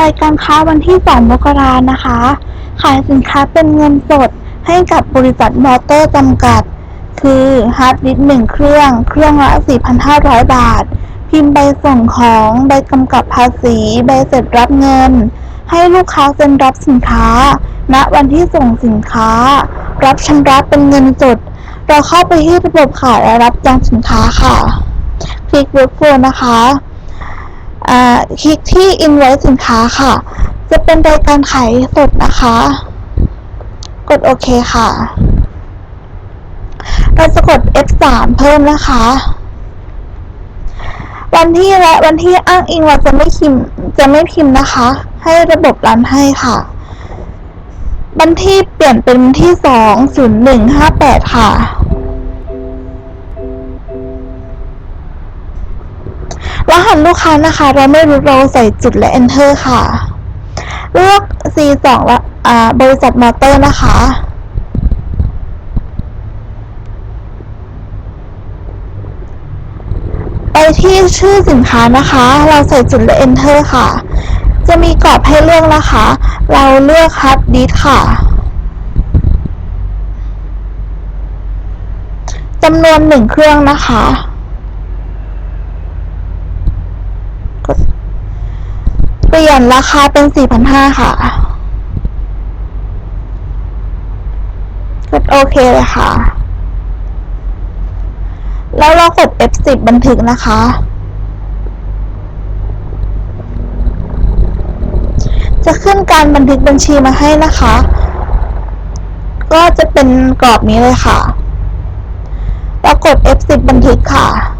รายการค้าวันที่ 2 มกรานะคะ ขายสินค้าเป็นเงินสดให้กับบริษัทมอเตอร์จำกัด คือฮาร์ดดิสก์หนึ่งเครื่อง เครื่องละ 4,500 บาท พิมพ์ใบส่งของ ใบกำกับภาษี ใบเสร็จรับเงิน ให้ลูกค้าเซ็นรับสินค้า ณ วันที่ส่งสินค้า รับชำระเป็นเงินสด เราเข้าไปที่ระบบขายและรับจองสินค้าค่ะ คลิก workflow นะคะ คลิกที่ invoice สินค้าค่ะ จะเป็นรายการขายสดนะคะ กดโอเคค่ะ เราจะกด F3 เพิ่มนะคะ วันที่และวันที่อ้างอิงเราจะไม่พิมพ์จะไม่พิมพ์นะคะ ให้ระบบรันให้ค่ะ วันที่เปลี่ยนเป็นวันที่สองศูนย์หนึ่งห้าแปดค่ะ รหัสลูกค้านะคะ เราไม่รู้เราใส่จุดและ enter ค่ะ เลือก C2 ละอ่าบริษัทมอเตอร์นะคะไปที่ชื่อสินค้านะคะ เราใส่จุดและ enter ค่ะ จะมีกรอบให้เลือกนะคะ เราเลือก hard disk ค่ะจำนวนหนึ่งเครื่องนะคะ ปลี่ยนราคาเป็น4,500ค่ะ กดโอเคเลยค่ะ แล้วเรากด F10 บันทึกนะคะ จะขึ้นการบันทึกบัญชีมาให้นะคะ ก็จะเป็นกรอบนี้เลยค่ะ แล้วกด F10 บันทึกค่ะ